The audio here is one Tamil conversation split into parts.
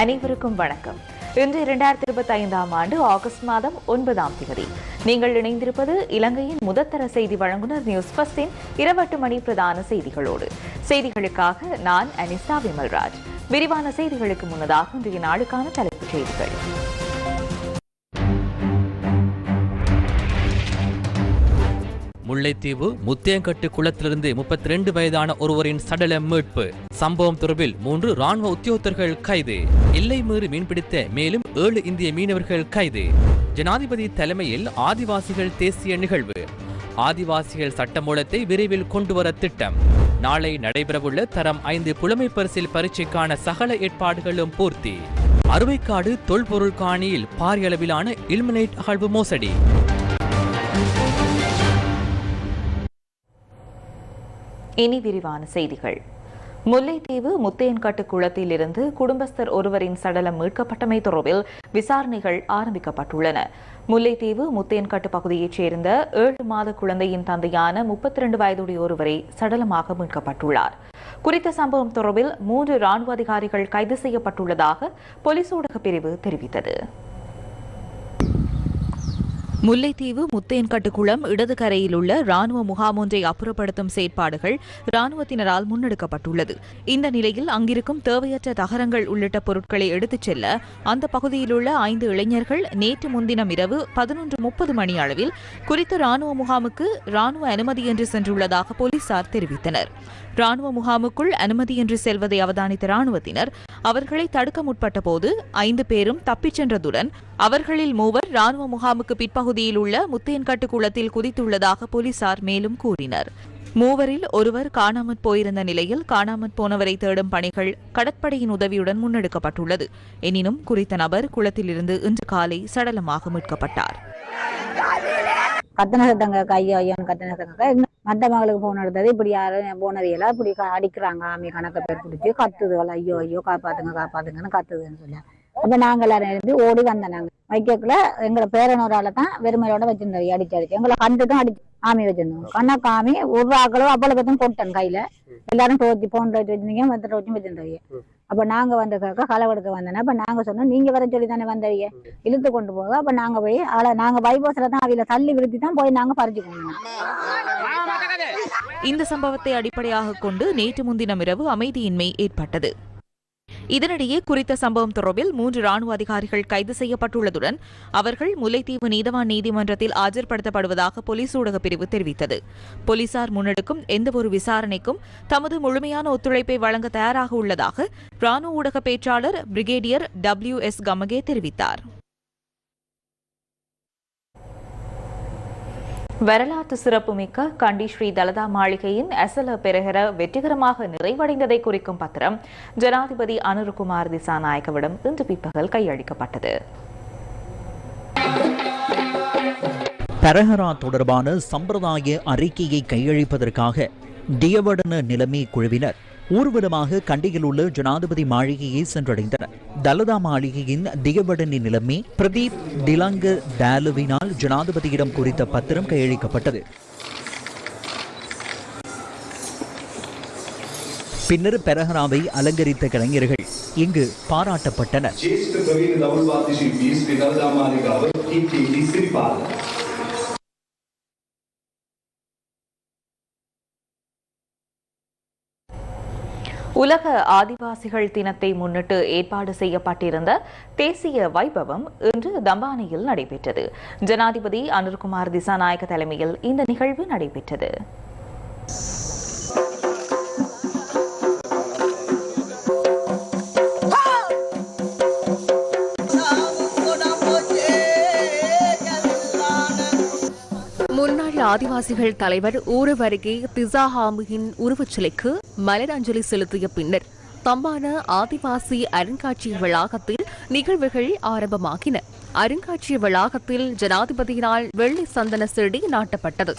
அனைவருக்கும் வணக்கம். இன்று இரண்டாயிரத்தி இருபத்தி ஐந்தாம் ஆண்டு ஆகஸ்ட் மாதம் ஒன்பதாம் தேதி. நீங்கள் இணைந்திருப்பது இலங்கையின் முதத்தர செய்தி வழங்குனர் நியூஸ் பஸ்டின் இருபட்டு மணி பிரதான செய்திகளோடு. செய்திகளுக்காக நான் அனிஸ்தா விமல்ராஜ். விரிவான செய்திகளுக்கு முன்னதாக இன்றைய நாளுக்கான தலைப்புச் செய்திகள். முல்லைத்தீவு முத்தியங்கட்டு குளத்திலிருந்து முப்பத்தி ரெண்டு வயதான ஒருவரின் சடல மீட்பு. சம்பவம் தொடர்பில் மூன்று ராணுவ உத்தியோகத்தர்கள் கைது. எல்லை மீறி மீன்பிடித்த மேலும் ஏழு இந்திய மீனவர்கள் கைது. ஜனாதிபதி தலைமையில் ஆதிவாசிகள் தேசிய நிகழ்வு. ஆதிவாசிகள் சட்டமூலத்தை விரைவில் கொண்டுவர திட்டம். நாளை நடைபெறவுள்ள தரம் ஐந்து புலமை பரிசில் பரீட்சைக்கான சகல ஏற்பாடுகளும் பூர்த்தி. அறுவைக்காடு தொல்பொருள் காணியில் பாரிய அளவிலான இல்மினைட் அகழ்வு மோசடி. இனி விரிவான செய்திகள். முல்லைத்தீவு முத்தையன்காட்டு குளத்தில் இருந்து குடும்பஸ்தர் ஒருவரின் சடலம் மீட்கப்பட்டமை தொடர்பில் விசாரணைகள் ஆரம்பிக்கப்பட்டுள்ளன. முல்லைத்தீவு முத்தையன்காட்டு பகுதியைச் சேர்ந்த ஏழு மாத குழந்தையின் தந்தையான முப்பத்தி இரண்டு வயதுடைய ஒருவரை சடலமாக மீட்கப்பட்டுள்ளார். குறித்த சம்பவம் தொடர்பில் மூன்று ராணுவ அதிகாரிகள் கைது செய்யப்பட்டுள்ளதாக போலீஸ் ஊடகப் பிரிவு தெரிவித்தது. முல்லைத்தீவு முத்தையன்கட்டு குளம் இடது கரையில் உள்ள ராணுவ முகாம் ஒன்றை அப்புறப்படுத்தும் செயற்பாடுகள் ராணுவத்தினரால் முன்னெடுக்கப்பட்டுள்ளது. இந்த நிலையில் அங்கிருக்கும் தேவையற்ற தகரங்கள் உள்ளிட்ட பொருட்களை எடுத்துச் செல்ல அந்த பகுதியில் உள்ள ஐந்து இளைஞர்கள் நேற்று முன்தினம் இரவு பதினொன்று முப்பது மணி அளவில் குறித்த ராணுவ முகாமுக்கு ராணுவ அனுமதியின்றி சென்றுள்ளதாக போலீசார் தெரிவித்தனர். ராணுவ முகாமுக்குள் அனுமதியின்றி செல்வதை அவதானித்த ராணுவத்தினர் அவர்களை தடுக்க முற்பட்ட போது ஐந்து பேரும் தப்பிச் சென்றதுடன் அவர்களில் மூவர் ராணுவ முகாமுக்கு பிற்பகுதியில் உள்ள முத்தையன்கட்டு குளத்தில் குதித்துள்ளதாக போலீசார் மேலும் கூறினர். மூவரில் ஒருவர் காணாமற் போயிருந்த நிலையில் காணாமற் போனவரை தேடும் பணிகள் கடற்படையின் உதவியுடன் முன்னெடுக்கப்பட்டுள்ளது. எனினும் குறித்த நபர் குளத்திலிருந்து இன்று காலை சடலமாக மீட்கப்பட்டார். கத்தனை சத்தங்க ஐயோ ஐயோன்னு கத்தனை சத்தங்க மத்த மகளுக்கு போன் எடுத்தது இப்படி யாரும் போனதையெல்லாம் இப்படி அடிக்கிறாங்க ஆமி கணக்க பேர் பிடிச்சி கத்துதுகள் ஐயோ ஐயோ காப்பாத்துங்க காப்பாத்துங்கன்னு கத்துதுன்னு சொல்லி. அப்ப நாங்க எல்லாரும் இருந்து ஓடி வந்தோம். நாங்க வைக்கக்குள்ள எங்களை பேரனோரால தான் வெறுமையோட வச்சிருந்தோம் அடிச்சு அடிச்சு. எங்களை கண்டு அடிச்சு ஆமி வச்சிருந்தோம் கண்ணா காமி ஒரு ஆக்களும் அவ்வளவு பத்தும் போட்டேன் கையில. எல்லாரும் தோச்சி போன் வச்சு வச்சிருந்தீங்க மத்த வச்சும் வச்சிருந்தவங்க அப்ப நாங்க வந்து கேட்க களவெடுக்க வந்தோன்னா அப்ப நாங்க சொன்னோம் நீங்க வர சொல்லி தானே வந்தவங்க இழுத்து கொண்டு போக அப்ப நாங்க போய் ஆளை நாங்க பைபாஸ்ல தான் அவையில தள்ளி விழுத்தி தான் போய் நாங்க பறிச்சு இந்த சம்பவத்தை அடிப்படையாக கொண்டு நேற்று முன்தினம் இரவு அமைதியின்மை ஏற்பட்டது. இதனிடையே குறித்த சம்பவம் தொடர்பில் மூன்று ராணுவ அதிகாரிகள் கைது செய்யப்பட்டுள்ளதுடன் அவர்கள் முல்லைத்தீவு நீதவான் நீதிமன்றத்தில் ஆஜர்படுத்தப்படுவதாக போலீஸ் ஊடகப் பிரிவு தெரிவித்தது. போலீசார் முன்னெடுக்கும் எந்தவொரு விசாரணைக்கும் தமது முழுமையான ஒத்துழைப்பை வழங்க தயாராக உள்ளதாக ராணுவ ஊடக பேச்சாளர் பிரிகேடியர் டபிள்யூ எஸ். கமகே தெரிவித்தார். வரலாற்று சிறப்புமிக்க கண்டி ஸ்ரீ தலதா மாளிகையின் அசல பெருகர வெற்றிகரமாக நிறைவடைந்ததை குறிக்கும் பத்திரம் ஜனாதிபதி அனுருகுமார் திசாநாயகவிடம் இன்று பிற்பகல் கையளிக்கப்பட்டது. பெரஹரா தொடர்பான சம்பிரதாய அறிக்கையை கையளிப்பதற்காக டியவடன நிலைமை குழுவினர் ஊர்வலமாக கண்டியில் உள்ள ஜனாதிபதி மாளிகையை சென்றடைந்தனர். தலதா மாளிகையின் திகவடனி நிலைமை பிரதீப் திலங்க டேலுவினால் ஜனாதிபதியிடம் குறித்த பத்திரம் கையளிக்கப்பட்டது. பின்னர் பெரஹராவை அலங்கரித்த கலைஞர்கள் இங்கு பாராட்டப்பட்டனர். உலக ஆதிவாசிகள் தினத்தை முன்னிட்டு ஏற்பாடு செய்யப்பட்டிருந்த தேசிய வைபவம் இன்று தம்பானியில் நடைபெற்றது. ஜனாதிபதி அனுர்குமார் திசாநாயக்க தலைமையில் இந்த நிகழ்வு நடைபெற்றது. ஆதிவாசிகள் தலைவர் ஊரவ் அருகே திசாஹாமியின் உருவச் சிலைக்கு மலர் அஞ்சலி செலுத்திய பின்னர் தம்பான ஆதிவாசி அருங்காட்சியக வளாகத்தில் நிகழ்வுகள் ஆரம்பமாகின. அருங்காட்சியக வளாகத்தில் ஜனாதிபதியினால் வெள்ளி சந்தன செடி நாட்டப்பட்டது.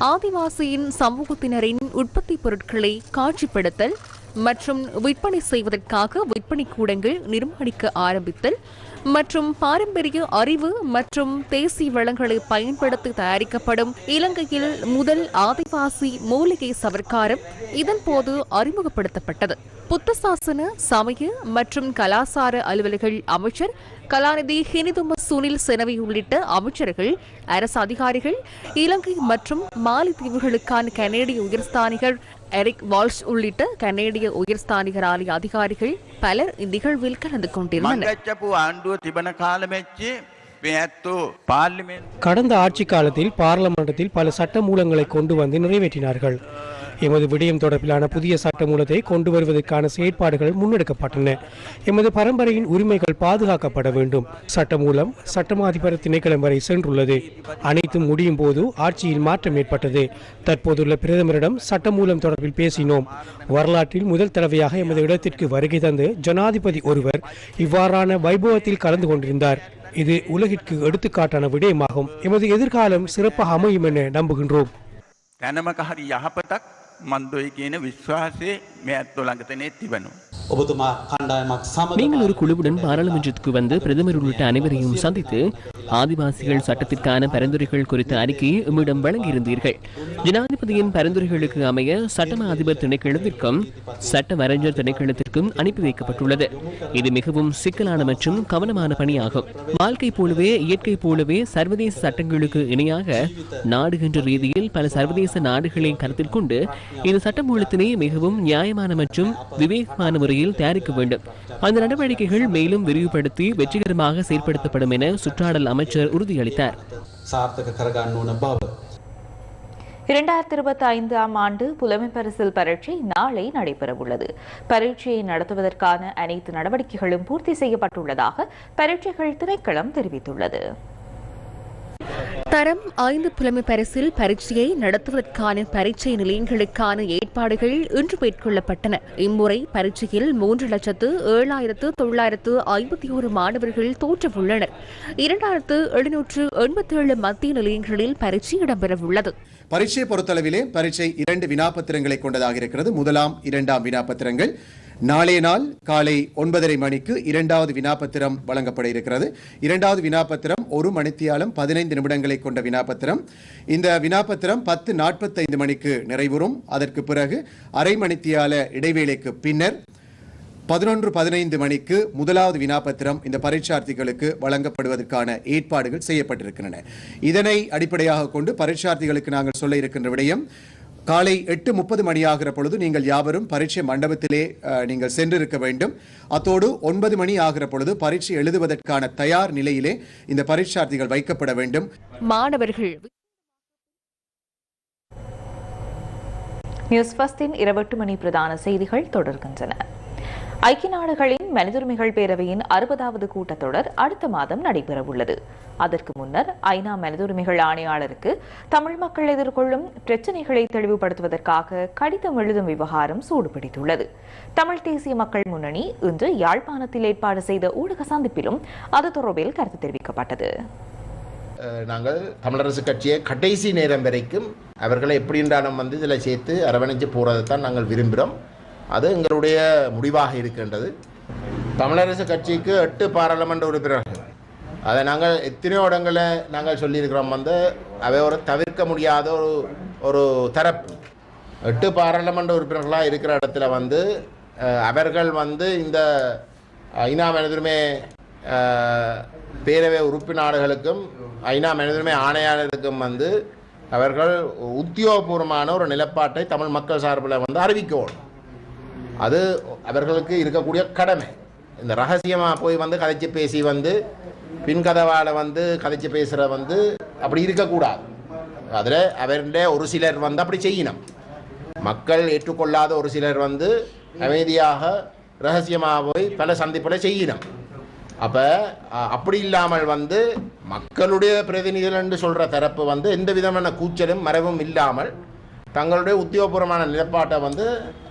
ஆதிவாசியின் சமூகத்தினரின் உற்பத்தி பொருட்களை காட்சிப்படுத்தல் மற்றும் விற்பனை செய்வதற்காக விற்பனை கூடங்கள் நிர்மாணிக்க ஆரம்பித்தல் மற்றும் பாரம்பரிய அறிவு மற்றும் தேசிய வளங்களை பயன்படுத்தி தயாரிக்கப்படும் இலங்கையில் முதல் ஆதிவாசி மூலிகை சவர்க்காரம் இதன்போது அறிமுகப்படுத்தப்பட்டது. புத்தசாசன சமய மற்றும் கலாசார அலுவல்கள் அமைச்சர் கலாநிதி ஹினிதும சுனில் செனவி உள்ளிட்ட அமைச்சர்கள் அரசு அதிகாரிகள் இலங்கை மற்றும் மாலைத்தீவுகளுக்கான கனேடிய உயர்ஸ்தானிகர் எரிக் வால்ஷ் உள்ளிட்ட கனேடிய உயர்ஸ்தானிகர் ஆலய அதிகாரிகள் பலர் இந்நிகழ்வில் கலந்து கொண்டிருந்தனர். கடந்த ஆட்சி காலத்தில் பார்லமெண்டத்தில் பல சட்ட மூலங்களை கொண்டு வந்து நிறைவேற்றினார்கள். எமது விடயம் தொடர்பிலான புதிய சட்டமூலத்தை கொண்டு வருவதற்கான செயற்பாடுகள் முன்னெடுக்கப்பட்டன. எமது பரம்பரையின் உரிமைகள் பாதுகாக்கப்பட வேண்டும். சட்டமூலம் சட்டமாதிபர் திணைக்களம் வரை சென்றுள்ளது. அனைத்தும் முடியும் போது ஆட்சியில் மாற்றம் ஏற்பட்டது. தற்போதுள்ள பிரதமரிடம் சட்டமூலம் தொடர்பில் பேசினோம். வரலாற்றில் முதல் தடவையாக எமது இடத்திற்கு வருகை தந்து ஜனாதிபதி ஒருவர் இவ்வாறான வைபவத்தில் கலந்து கொண்டிருந்தார். இது உலகிற்கு எடுத்துக்காட்டான விடயமாகும். எமது எதிர்காலம் சிறப்பாக அமையும் என நம்புகின்றோம். මන්දොයි කියන විශ්වාසය මේ ඇත්තෝ ළඟතනේ තිබනවා. ඔබතුමා කණ්ඩායමක් සමග நீங்கள் ஒரு குழுவுடன் பாராளுமன்றத்துக்கு வந்து பிரதமர் உள்ளிட்ட அனைவரையும் சந்தித்து ஆதிவாசிகள் சட்டத்திற்கான பரிந்துரைகள் குறித்த அறிக்கையை எம்மிடம் வழங்கியிருந்தீர்கள். ஜனாதிபதியின் பரிந்துரைகளுக்கு அமைய சட்டம அதிபர் திணைக்களத்திற்கும் சட்ட வரைஞர் திணைக்களத்திற்கும் அனுப்பி வைக்கப்பட்டுள்ளது. இது மிகவும் சிக்கலான மற்றும் கவனமான பணியாகும். வாழ்க்கை போலவே இயற்கை போலவே சர்வதேச சட்டங்களுக்கு இணையாக நாடு என்ற ரீதியில் பல சர்வதேச நாடுகளை கருத்தில் கொண்டு இந்த சட்டமூலத்தினை மிகவும் நியாயமான மற்றும் விவேகமான முறையில் தயாரிக்க வேண்டும். அந்த நடவடிக்கைகள் மேலும் விரிவுபடுத்தி வெற்றிகரமாக செயல்படுத்தப்படும் என சுற்றாடல் அமைச்சர் உறுதியளித்தார். இரண்டாயிரத்தி இருபத்தி ஐந்தாம் ஆண்டு புலமைப்பரிசில் பரீட்சை நாளை நடைபெறவுள்ளது. பரீட்சையை நடத்துவதற்கான அனைத்து நடவடிக்கைகளும் பூர்த்தி செய்யப்பட்டுள்ளதாக பரீட்சைகள் திணைக்களம் தெரிவித்துள்ளது. தரம் ஐந்து புலமை பரிசில் பரீட்சையை நடத்துவதற்கான பரீட்சை நிலையங்களுக்கான ஏற்பாடுகள் இன்று மேற்கொள்ளப்பட்டன. இம்முறை பரீட்சையில் மூன்று லட்சத்து ஏழாயிரத்து தொள்ளாயிரத்து ஐம்பத்தி ஒரு மாணவர்கள் தோற்றவுள்ளனர் இரண்டாயிரத்து எழுநூற்று எண்பத்தி ஏழு மத்திய நிலையங்களில் பரீட்சை இடம்பெறவுள்ளது. பரீட்சை பொறுத்தளவிலே பரீட்சை இரண்டு வினாபத்திரங்களை கொண்டதாக இருக்கிறது. முதலாம் இரண்டாம் வினாபத்திரங்கள் நாளைய நாள் காலை ஒன்பதரை மணிக்கு இரண்டாவது வினாபத்திரம் வழங்கப்பட இருக்கிறது. இரண்டாவது வினாபத்திரம் ஒரு மணித்தியாலம் பதினைந்து நிமிடங்களை கொண்ட வினாபத்திரம் இந்த வினாபத்திரம் பத்து நாற்பத்தைந்து மணிக்கு நிறைவுறும். அதற்கு பிறகு அரை மணித்தியால இடைவேளைக்கு பின்னர் பதினொன்று பதினைந்து மணிக்கு முதலாவது வினாபத்திரம் இந்த பரீட்சார்த்திகளுக்கு வழங்கப்படுவதற்கான ஏற்பாடுகள் செய்யப்பட்டிருக்கின்றன. இதனை அடிப்படையாக கொண்டு பரீட்சார்த்திகளுக்கு நாங்கள் சொல்ல இருக்கின்ற விடயம் காலை எட்டு முப்பது மணி ஆகிற பொழுது நீங்கள் யாவரும் பரீட்சை மண்டபத்திலே நீங்கள் சென்றிருக்க வேண்டும். அத்தோடு ஒன்பது மணி ஆகிற பொழுது பரீட்சை எழுதுவதற்கான தயார் நிலையிலே இந்த பரீட்சார்த்திகள் வைக்கப்பட வேண்டும். மாணவர்கள் நியூஸ் ஃபர்ஸ்டின் இருபட்டு மணி பிரதான செய்திகள் தொடர்கின்றன. ஐக்கிய நாடுகளின் மனிதுரிமைகள் பேரவையின் அறுபதாவது கூட்டத்தொடர் அடுத்த மாதம் நடைபெறவுள்ளது. அதற்கு முன்னர் ஐநா மனிதுரிமைகள் ஆணையாளருக்கு தமிழ் மக்கள் எதிர்கொள்ளும் பிரச்சினைகளை தெளிவுபடுத்துவதற்காக கடிதம் எழுதும் விவகாரம் சூடுபிடித்துள்ளது. தமிழ் தேசிய மக்கள் முன்னணி இன்று யாழ்ப்பாணத்தில் ஏற்பாடு செய்த ஊடக சந்திப்பிலும் அது தொடர்பில் கருத்து தெரிவிக்கப்பட்டது. நாங்கள் தமிழரசு கட்சியை கடைசி நேரம் வரைக்கும் அவர்களை எப்படி என்றாலும் வந்து இதில் சேர்த்து அரவணைச்சு போகிறதை தான் நாங்கள் விரும்புகிறோம். அது எங்களுடைய முடிவாக இருக்கின்றது. தமிழரசு கட்சிக்கு எட்டு பாராளுமன்ற உறுப்பினர்கள். அதை நாங்கள் எத்தனையோ இடங்களில் நாங்கள் சொல்லியிருக்கிறோம். வந்து அவை ஒரு தவிர்க்க முடியாத ஒரு ஒரு தரப்பு. எட்டு பாராளுமன்ற உறுப்பினர்களாக இருக்கிற இடத்துல வந்து அவர்கள் வந்து இந்த ஐநா மனிதருமே பேரவை உறுப்பினர்களுக்கும் ஐநா மனிதருமே ஆணையாளருக்கும் வந்து அவர்கள் உத்தியோகபூர்வமான ஒரு நிலப்பாட்டை தமிழ் மக்கள் சார்பில் வந்து அறிவிக்கணும். அது அவர்களுக்கு இருக்கக்கூடிய கடமை. இந்த ரகசியமாக போய் வந்து கதைச்சு பேசி வந்து பின்கதவால் வந்து கதைச்சு பேசுகிற வந்து அப்படி இருக்கக்கூடாது. அதில் அவருடைய ஒரு சிலர் வந்து அப்படி செய்யணும். மக்கள் ஏற்றுக்கொள்ளாத ஒரு சிலர் வந்து அமைதியாக ரகசியமாக போய் பல சந்திப்பில் செய்யணும். அப்போ அப்படி இல்லாமல் வந்து மக்களுடைய பிரதிநிதிகள் என்று சொல்கிற தரப்பு வந்து எந்த விதமான கூச்சலும் மறைவும் இல்லாமல் தங்களுடைய உத்தியோகபூர்வமான நிலைப்பாட்டை வந்து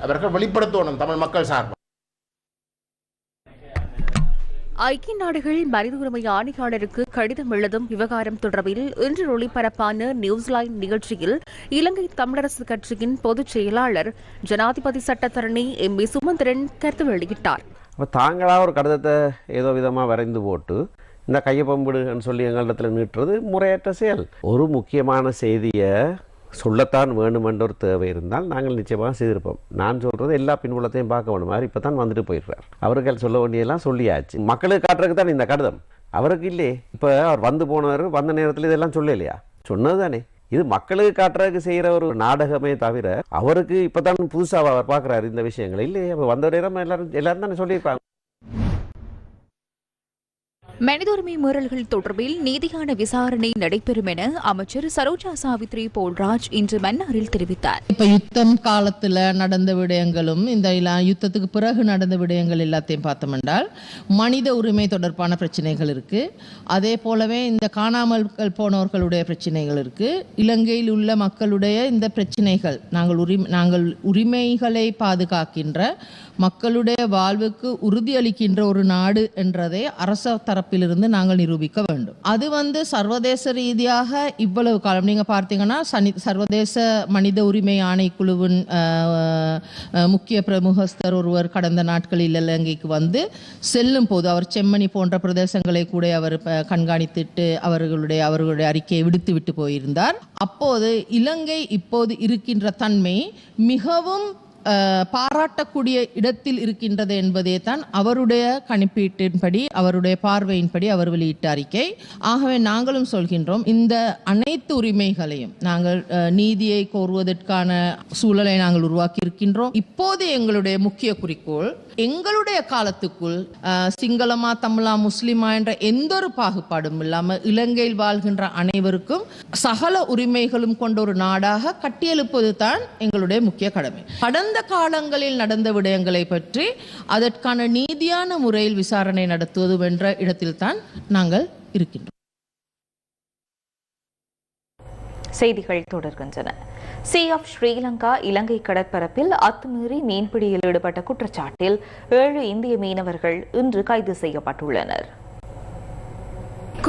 அவர்கள் வெளிப்படுத்தணும் தமிழ் மக்கள் சார்பாக ஐக்கிய நாடுகள் மனித உரிமை ஆணையாளருக்கு கடிதம் எழுதும் விவகாரம் தொடர்பில் இன்று ஒளிபரப்பான நியூஸ்லைன் நிகழ்ச்சியில் இலங்கை தமிழரசு கட்சியின் பொதுச் செயலாளர் ஜனாதிபதி சட்டத்தரணி எம். வி. சுமந்திரன் கருத்து வெளியிட்டார். அப்போ தாங்களாக ஒரு கடிதத்தை ஏதோ விதமாக வரைந்து போட்டு இந்த கையப்பம்பிடுன்னு சொல்லி எங்களிடத்தில் நீட்டுறது முறையற்ற செயல். ஒரு முக்கியமான செய்தியை சொல்லத்தான் வேணுமென்ற என்ற ஒரு தேவை இருந்தால் நாங்கள் நிச்சயமாக செய்திருப்போம். நான் சொல்கிறது எல்லா பின்புலத்தையும் பார்க்க வேணும் மாதிரி இப்போ தான் வந்துட்டு போயிடுறார். அவர்கள் சொல்ல வேண்டியெல்லாம் சொல்லியாச்சு. மக்களுக்கு காட்டுறதுக்கு தான் இந்த கடிதம்? அவருக்கு இல்லையே. இப்போ அவர் வந்து போனவர் வந்த நேரத்தில் இதெல்லாம் சொல்லலையா? சொன்னது தானே. இது மக்களுக்கு காட்டுறதுக்கு செய்கிற ஒரு நாடகமே தவிர அவருக்கு இப்போ தான் புதுசாக அவர் பார்க்குறாரு இந்த விஷயங்கள். இல்லையே. அப்போ வந்த நேரம் எல்லாரும் எல்லாரும் தானே சொல்லியிருப்பாங்க. மனித உரிமை மீறல்கள் தொடர்பில் நீதியான விசாரணை நடைபெறும் என அமைச்சர் சரோஜா சாவித்ரி போல்ராஜ் இன்று மன்னாரில் தெரிவித்தார். இப்ப யுத்தம் காலத்துல நடந்த விடயங்களும் இந்த யுத்தத்துக்கு பிறகு நடந்த விடயங்கள் எல்லாத்தையும் பார்த்தோம் என்றால் மனித உரிமை தொடர்பான பிரச்சனைகள் இருக்கு. அதே போலவே இந்த காணாமல் போனவர்களுடைய பிரச்சனைகள் இருக்கு. இலங்கையில் உள்ள மக்களுடைய இந்த பிரச்சனைகள் நாங்கள் உரிமை நாங்கள் உரிமைகளை பாதுகாக்கின்ற மக்களுடைய வாழ்வுக்கு உறுதியளிக்கின்ற ஒரு நாடு என்றதை அரச தரப்பு தரப்பிலிருந்து நாங்கள் நிரூபிக்க வேண்டும். அது வந்து சர்வதேச ரீதியாக இவ்வளவு காலம் நீங்கள் பார்த்தீங்கன்னா சனி சர்வதேச மனித உரிமை ஆணைக்குழுவின் முக்கிய பிரமுகஸ்தர் ஒருவர் கடந்த நாட்களில் இலங்கைக்கு வந்து செல்லும் போது அவர் செம்மணி போன்ற பிரதேசங்களை கூட அவர் கண்காணித்துட்டு அவர்களுடைய அவர்களுடைய அறிக்கையை விடுத்து விட்டு போயிருந்தார். அப்போது இலங்கை இப்போது இருக்கின்ற தன்மை மிகவும் பாராட்டக்கூடிய இடத்தில் இருக்கின்றது என்பதே தான் அவருடைய கணிப்பீட்டின்படி அவருடைய பார்வையின்படி அவர் வெளியிட்ட அறிக்கை. ஆகவே நாங்களும் சொல்கின்றோம் இந்த அனைத்து உரிமைகளையும் நாங்கள் நீதியை கோருவதற்கான சூழலை நாங்கள் உருவாக்கி இருக்கின்றோம் இப்போது எங்களுடைய முக்கிய குறிக்கோள் எங்களுடைய காலத்துக்குள் சிங்களமா தமிழா முஸ்லிமா என்ற எந்த ஒரு பாகுபாடும் இல்லாமல் இலங்கையில் வாழ்கின்ற அனைவருக்கும் சகல உரிமைகளும் கொண்ட ஒரு நாடாக கட்டியெழுப்பது தான் எங்களுடைய முக்கிய கடமை. கடந்த காலங்களில் நடந்த விடயங்களை பற்றி அதற்கான நீதியான முறையில் விசாரணை நடத்துவது என்ற இடத்தில்தான் நாங்கள் இருக்கின்றோம். செய்திகள் தொடர்கின்றன. சி ஆஃப் ஸ்ரீலங்கா இலங்கை கடற்பரப்பில் அத்துமீறி மீன்பிடியில் ஈடுபட்ட குற்றச்சாட்டில் ஏழு இந்திய மீனவர்கள் இன்று கைது செய்யப்பட்டுள்ளனர்.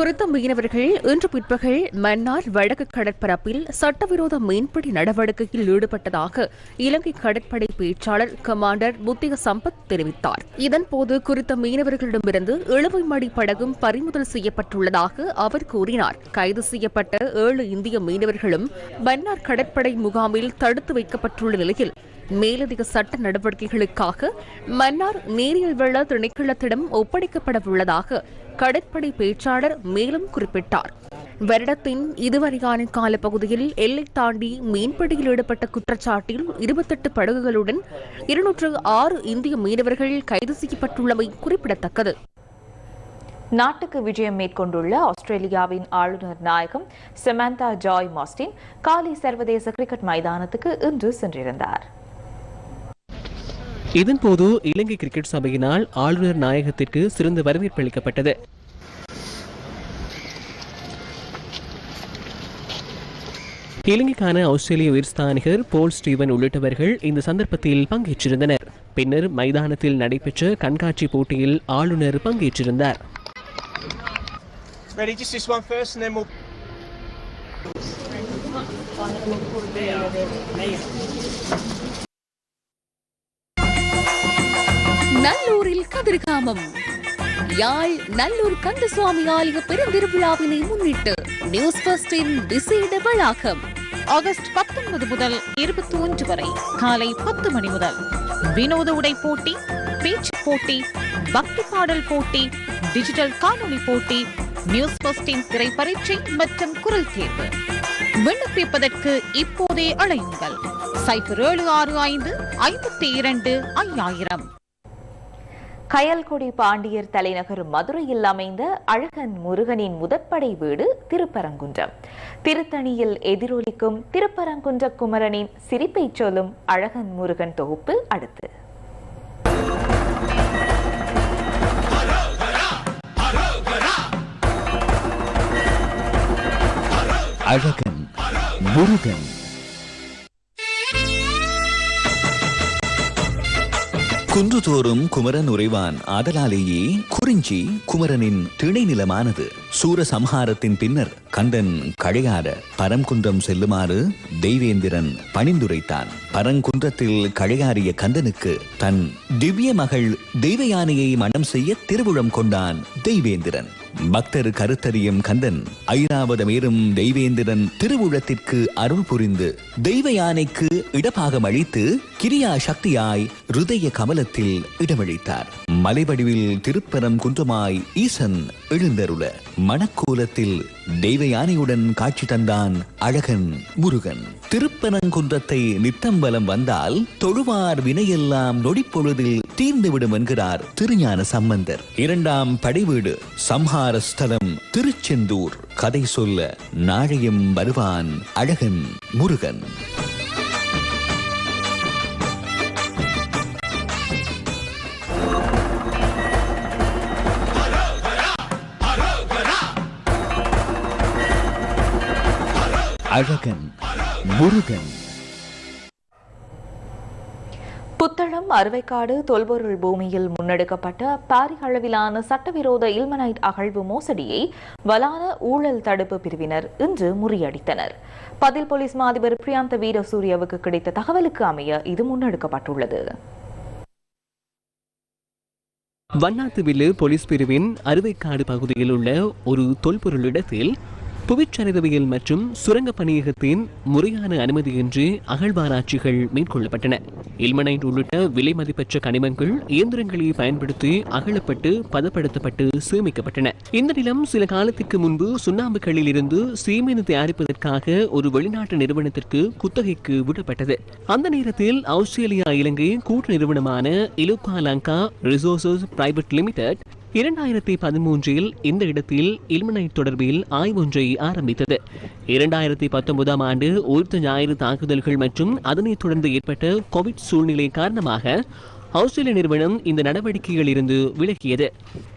குறித்த மீனவர்கள் இன்று பிற்பகல் மன்னார் வடக்கு கடற்பரப்பில் சட்டவிரோத மீன்பிடி நடவடிக்கையில் ஈடுபட்டதாக இலங்கை கடற்படை பேச்சாளர் கமாண்டர் புத்திக சம்பத் தெரிவித்தார். இதன்போது குறித்த மீனவர்களிடமிருந்து இழுவை மடி படகும் பறிமுதல் செய்யப்பட்டுள்ளதாக அவர் கூறினார். கைது செய்யப்பட்ட ஏழு இந்திய மீனவர்களும் மன்னார் கடற்படை முகாமில் தடுத்து வைக்கப்பட்டுள்ள நிலையில் மேலதிக சட்ட நடவடிக்கைகளுக்காக மன்னார் நீரியல் வள திணைக்களத்திடம் ஒப்படைக்கப்பட உள்ளதாக கடற்படை பேச்சாளர் மேலும் குறிப்பிட்டார். வருடத்தின் இதுவரையான காலப்பகுதியில் எல்லை தாண்டி மீன்பிடியில் ஈடுபட்ட குற்றச்சாட்டில் இருபத்தெட்டு படகுகளுடன் இருநூற்று ஆறு இந்திய மீனவர்கள் கைது செய்யப்பட்டுள்ளமை குறிப்பிடத்தக்கது. நாட்டுக்கு விஜயம் மேற்கொண்டுள்ள ஆஸ்திரேலியாவின் ஆளுநர் நாயகம் செமந்தா ஜாய் மாஸ்டின் காலி சர்வதேச கிரிக்கெட் மைதானத்துக்கு இன்று சென்றிருந்தார். இதன்போது இலங்கை கிரிக்கெட் சபையினால் ஆளுநர் நாயகத்திற்கு சிறந்த வரவேற்பு அளிக்கப்பட்டது இலங்கைக்கான ஆஸ்திரேலிய உயிர்ஸ்தானிகர் போல் ஸ்டீவன் உள்ளிட்டவர்கள் இந்த சந்தர்ப்பத்தில் பங்கேற்றிருந்தனர் பின்னர் மைதானத்தில் நடைபெற்ற கண்காட்சி போட்டியில் ஆளுநர் பங்கேற்றிருந்தார் Thank you. நல்லூரில் கதிர்காமம். யாழ் நல்லூர் கந்தசுவாமி ஆலய பெருந்திருவிழாவினை முன்னிட்டு நியூஸ் பஸ்டின் விசேட வளாகம் ஆகஸ்ட் பத்தொன்பது முதல் இருபத்தி ஒன்று வரை காலை பத்து மணி முதல். வினோத உடை போட்டி பேச்சு போட்டி பக்தி பாடல் போட்டி டிஜிட்டல் காணொலி போட்டி நியூஸ் பஸ்டின் திரை பரீட்சை மற்றும் குரல் தேர்வு. விண்ணப்பிப்பதற்கு இப்போதே அழையுங்கள். சைபர் ஏழு ஆறு ஐந்து ஐம்பத்தி இரண்டு ஐயாயிரம். கயல்குடி பாண்டியர் தலைநகர் மதுரையில் அமைந்த அழகன் முருகனின் முதற்படை வீடு திருப்பரங்குன்றம். திருத்தணியில் எதிரொலிக்கும் திருப்பரங்குன்ற குமரனின் சிரிப்பை சொல்லும் அழகன் முருகன் தொகுப்பு அடுத்து. அழகன் முருகன். குன்றுதோறும் குமரன் உறைவான். ஆதலாலேயே குறிஞ்சி குமரனின் திணை நிலமானது சூரசம்ஹாரத்தின் பின்னர் கந்தன் கழையார பரங்குன்றம் செல்லுமாறு தெய்வேந்திரன் பணிந்துரைத்தான். பரங்குன்றத்தில் கழையாறிய கந்தனுக்கு தன் திவ்ய மகள் தெய்வயானையை மணம் செய்ய திருவுளம் கொண்டான் தெய்வேந்திரன். பக்தர் கருத்தறியும் கந்தன் ஐராவதமேறும் தெய்வேந்திரன் திருவுளத்திற்கு அருள் புரிந்து தெய்வ யானைக்கு இடபாகம் அளித்து கிரியா சக்தியாய் ருதய கமலத்தில் இடமளித்தார். மலைவடிவில் திருப்பரம் குன்றமாய் ஈசன் எழுந்தருள. மணக்கோலத்தில் தெய்வ யானையுடன் காட்சி தந்தான் அழகன் முருகன். திருப்பரங்குன்றத்தை நித்தம் வலம் வந்தால் தொழுவார் வினையெல்லாம் நொடிப்பொழுதில் தீர்ந்துவிடும் என்கிறார் திருஞான சம்பந்தர். இரண்டாம் படைவீடு சம்ஹார ஸ்தலம் திருச்செந்தூர். கதை சொல்ல நாளையும் வருவான் அழகன் முருகன். அழகன் முருகன். புத்தளம் அறுவைக்காடு தொல்பொருள் பூமியில் முன்னெடுக்கப்பட்ட பாரிய அளவிலான சட்டவிரோத இல்மனைட் அகழ்வு மோசடியை வலான ஊழல் தடுப்பு பிரிவினர் இன்று முறியடித்தனர். பதில் போலீஸ் மாதிபர் பிரியாந்த வீரசூரியவுக்கு கிடைத்த தகவலுக்கு அமைய இது முன்னெடுக்கப்பட்டுள்ளது. வண்ணாத்துவில்லு போலீஸ் பிரிவின் அறுவைக்காடு பகுதியில் உள்ள ஒரு தொல்பொருள் இடத்தில் புவிச்சரிதவியல் மற்றும் சுரங்க பணியகத்தின் முறையான அனுமதியின்றி அகழ்வாராய்ச்சிகள் மேற்கொள்ளப்பட்டன. இல்மனைட் உள்ளிட்ட விலை மதிப்பற்ற கனிமங்கள் இயந்திரங்களை பயன்படுத்தி அகழப்பட்டு பதப்படுத்தப்பட்டு சேமிக்கப்பட்டன. இந்த நிலம் சில காலத்திற்கு முன்பு சுண்ணாம்புகளில் இருந்து சீமெனு தயாரிப்பதற்காக ஒரு வெளிநாட்டு நிறுவனத்திற்கு குத்தகைக்கு விடப்பட்டது. அந்த நேரத்தில் ஆஸ்திரேலியா இலங்கை கூட்டு நிறுவனமான Iluka Lanka resources private limited இரண்டாயிரத்தி பதிமூன்றில் இந்த இடத்தில் இல்மனைட் தொடர்பில் ஆய்வொன்றை ஆரம்பித்தது. இரண்டாயிரத்தி பத்தொன்பதாம் ஆண்டு உயிர்த்த ஞாயிறு தாக்குதல்கள் மற்றும் அதனைத் தொடர்ந்து ஏற்பட்ட கோவிட் சூழ்நிலை காரணமாக ஆஸ்திரேலிய நிறுவனம் இந்த நடவடிக்கையில் இருந்து விலகியது.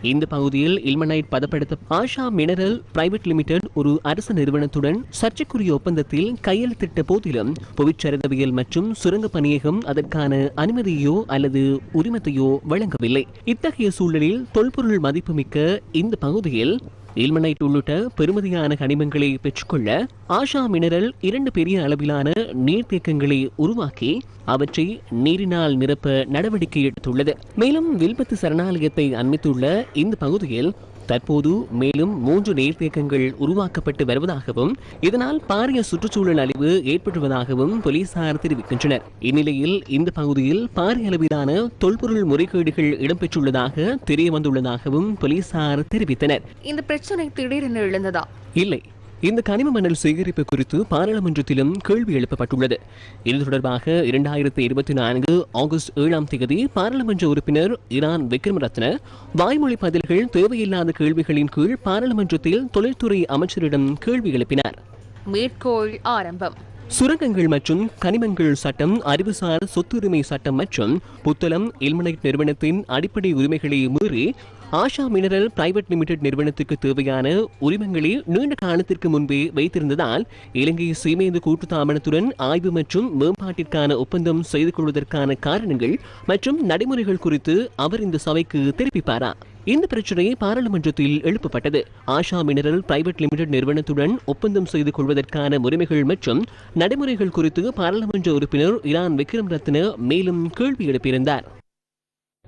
இந்த பகுதியில் இல்மனைட் பதப்படுத்த ஆஷா மினரல் பிரைவேட் லிமிடெட் ஒரு அரசு நிறுவனத்துடன் சர்ச்சைக்குரிய ஒப்பந்தத்தில் கையெழுத்திட்ட போதிலும் புவிச்சரிதவியல் மற்றும் சுரங்க பணியகம் அதற்கான அனுமதியோ அல்லது உரிமத்தையோ வழங்கவில்லை. இத்தகைய சூழலில் தொல்பொருள் மதிப்புமிக்க இந்த பகுதியில் இல்மனைட் உள்ளிட்ட பெருமதியான கனிமங்களை பெற்றுக்கொள்ள ஆஷா மினரல் இரண்டு பெரிய அளவிலான நீர்த்தேக்கங்களை உருவாக்கி அவற்றை நீரினால் நிரப்ப நடவடிக்கை எடுத்துள்ளது. மேலும் வில்பத்து சரணாலயத்தை அண்மித்துள்ள இந்த பகுதியில் தற்போது மேலும் மூன்று நீர்த்தேக்கங்கள் உருவாக்கப்பட்டு வருவதாகவும் இதனால் பாரிய சுற்றுச்சூழல் அழிவு ஏற்படுவதாகவும் போலீசார் தெரிவிக்கின்றனர். இந்நிலையில் இந்த பகுதியில் பாரிய அளவிலான தொல்பொருள் முறைகேடுகள் இடம்பெற்றுள்ளதாக தெரிய வந்துள்ளதாகவும் போலீசார் தெரிவித்தனர். இந்த பிரச்சனை திடீரென எழுந்ததா? இல்லை. இந்த கனிம மணல் சேகரிப்பு குறித்து பாராளுமன்றத்திலும் கேள்வி எழுப்பப்பட்டுள்ளது. இது தொடர்பாக இரண்டாயிரத்தி இருபத்தி நான்கு ஆகஸ்ட் ஏழாம் தேதி பாராளுமன்ற உறுப்பினர் இரான் விக்ரம் ரத்ன வாய்மொழி பதில்கள் தேவையில்லாத கேள்விகளின் கீழ் பாராளுமன்றத்தில் தொழில்துறை அமைச்சரிடம் கேள்வி எழுப்பினார். மேற்கோள் ஆரம்பம். சுரங்கங்கள் மற்றும் கனிமங்கள் சட்டம் அறிவுசார் சொத்துரிமை சட்டம் மற்றும் புத்தளம் இல்மனைட் நிறுவனத்தின் அடிப்படை உரிமைகளை மீறி ஆஷா மினரல் பிரைவேட் லிமிடெட் நிறுவனத்துக்கு தேவையான உரிமங்களை நீண்ட காலத்திற்கு முன்பே வைத்திருந்ததால் இலங்கை சீமேந்து கூட்டு தாமனத்துடன் ஆய்வு மற்றும் மேம்பாட்டிற்கான ஒப்பந்தம் செய்து கொள்வதற்கான காரணங்கள் மற்றும் நடைமுறைகள் குறித்து அவர் இந்த சபைக்கு தெரிவிப்பாரா? இந்த பிரச்சனை பாராளுமன்றத்தில் எழுப்பப்பட்டது. ஆஷா மினரல் பிரைவேட் லிமிடெட் நிறுவனத்துடன் ஒப்பந்தம் செய்து கொள்வதற்கான உரிமைகள் மற்றும் நடைமுறைகள் குறித்து பாராளுமன்ற உறுப்பினர் இரான் விக்ரம் ரத்ன மேலும் கேள்வி எழுப்பியிருந்தார்.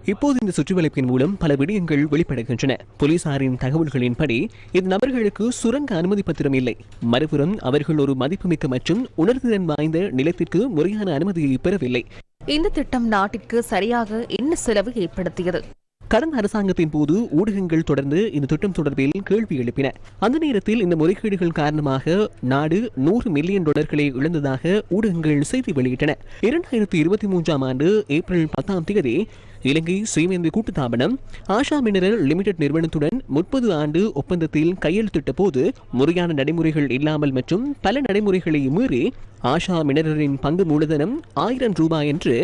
இப்போது இந்த சுற்றுவளைப்பின் மூலம் பல விடயங்கள் வெளிப்படுகின்றன. போலீசாரின் தகவல்களின்படி இந்த நபர்களுக்கு சுரங்க அனுமதி பத்திரம் இல்லை. மறுபுறம் அவர்கள் ஒரு மதிப்புமிக்க மற்றும் உணர்திறன் வாய்ந்த நிலத்திற்கு முறையான அனுமதியை பெறவில்லை. இந்த திட்டம் நாட்டிற்கு சரியாக என்ன செலவு ஏற்படுத்தியது? கடந்த அரசாங்கத்தின் போது ஊடகங்கள் தொடர்ந்து இந்த திட்டம் தொடர்பில் கேள்வி எழுப்பின. அந்த நேரத்தில் இந்த முறைகேடுகள் காரணமாக நாடு நூறு மில்லியன் டாலர்களை இழந்ததாக ஊடகங்கள் செய்தி வெளியிட்டன. இரண்டாயிரத்தி இருபத்தி மூன்றாம் ஆண்டு ஏப்ரல் பத்தாம் தேதி இலங்கை சீமேந்து கூட்டுத்தாபனம் ஆஷா மினரல் லிமிடெட் நிறுவனத்துடன் முப்பது ஆண்டு ஒப்பந்தத்தில் கையெழுத்திட்ட போது முறையான நடைமுறைகள் இல்லாமல் மற்றும் பல நடைமுறைகளை மீறி ஆஷா மினரலின் பங்கு மூலதனம் ஆயிரம் ரூபாய் என்று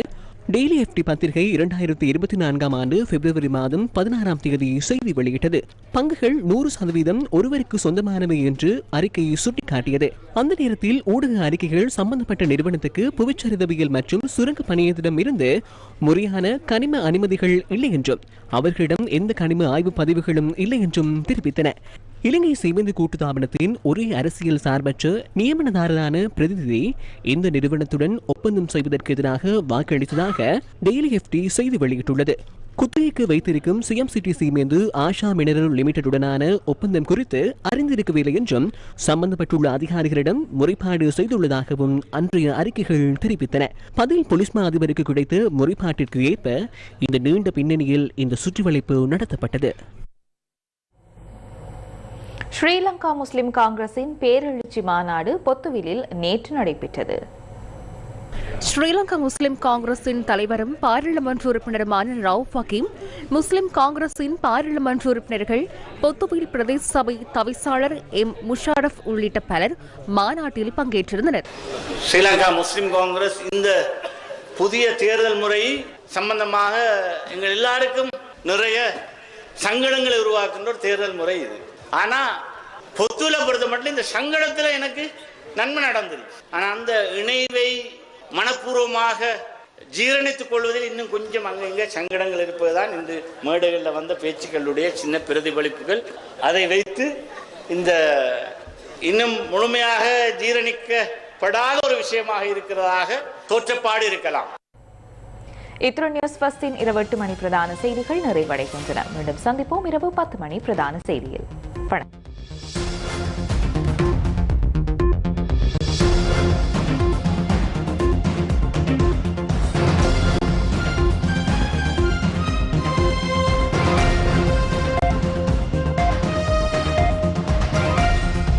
டெய்லி எஃப்டி பத்திரிகை இரண்டாயிரத்தி இருபத்தி நான்காம் ஆண்டு பிப்ரவரி மாதம் பதினாறாம் தேதி செய்தி வெளியிட்டது. பங்குகள் நூறு சதவீதம் ஒருவருக்கு சொந்தமானவை என்று அறிக்கையை சுட்டிக்காட்டியது. அந்த நேரத்தில் ஊடக அறிக்கைகள் சம்பந்தப்பட்ட நிறுவனத்துக்கு புவிச்சரிதவியல் மற்றும் சுரங்க பணியத்திடம் இருந்து முறையான கனிம அனுமதிகள் இல்லை என்றும் அவர்களிடம் எந்த கனிம ஆய்வு பதிவுகளும் இல்லை என்றும் தெரிவித்தன. இலங்கை சேமிந்து கூட்டுத்தாபனத்தின் ஒரே அரசியல் சார்பற்ற நியமனதாரரான பிரதிநிதி இந்த நிறுவனத்துடன் ஒப்பந்தம் செய்வதற்கு எதிராக வாக்களித்ததாக டெய்லி எஃப்டி செய்தி வெளியிட்டுள்ளது. குத்தகைக்கு வைத்திருக்கும் சிஎம்சிடி சீமேந்து ஆஷா மினரல் லிமிடெடுடனான ஒப்பந்தம் குறித்து அறிந்திருக்கவில்லை என்றும் சம்பந்தப்பட்டுள்ள அதிகாரிகளிடம் முறைப்பாடு செய்துள்ளதாகவும் அன்றைய அறிக்கைகள் தெரிவித்தன. பதில் போலீஸ் மா அதிபருக்கு கிடைத்த முறைப்பாட்டிற்கு ஏற்ப இந்த நீண்ட பின்னணியில் இந்த சுற்றிவளைப்பு நடத்தப்பட்டது. ஸ்ரீலங்கா முஸ்லிம் காங்கிரசின் பேரெழுச்சி மாநாடு பொத்துவிலில் நேற்று நடைபெற்றது. ஸ்ரீலங்கா முஸ்லிம் காங்கிரசின் தலைவரும் பாராளுமன்ற உறுப்பினருமான ரவுப் ஹக்கீம் முஸ்லிம் காங்கிரசின் பாராளுமன்ற உறுப்பினர்கள் பொத்துவில் பிரதேச சபை தவிசாளர் எம் முஷாரப் உள்ளிட்ட பலர் மாநாட்டில் பங்கேற்றிருந்தனர். ஸ்ரீலங்கா முஸ்லிம் காங்கிரஸ் இந்த புதிய தேர்தல் முறை சம்பந்தமாக எங்கள் எல்லாருக்கும் நிறைய சங்கடங்களை உருவாக்குன்ற ஒரு தேர்தல் முறை இது. ஆனா பொத்துல பொறுத்த மட்டும் இந்த சங்கடத்துல எனக்கு நன்மை நடந்தது. ஆனா அந்த இணைவை மனப்பூர்வமாக ஜீரணித்துக் கொள்வதில் இன்னும் கொஞ்சம் அங்கங்க சங்கடங்கள் இருப்பதுதான் இந்த மேடைகளில் வந்த பேச்சுக்களுடைய சின்ன பிரதிபலிப்புகள். அதை வைத்து இந்த இன்னும் முழுமையாக ஜீரணிக்கப்படாத ஒரு விஷயமாக இருக்கிறதாக தோற்றப்பாடு இருக்கலாம். இத்ரோ நியூஸ் பஸ்டின் இரவு எட்டு மணி பிரதான செய்திகள் நிறைவடைகின்றன. மீண்டும் சந்திப்போம் இரவு பத்து மணி பிரதான செய்தியில். வணக்கம்.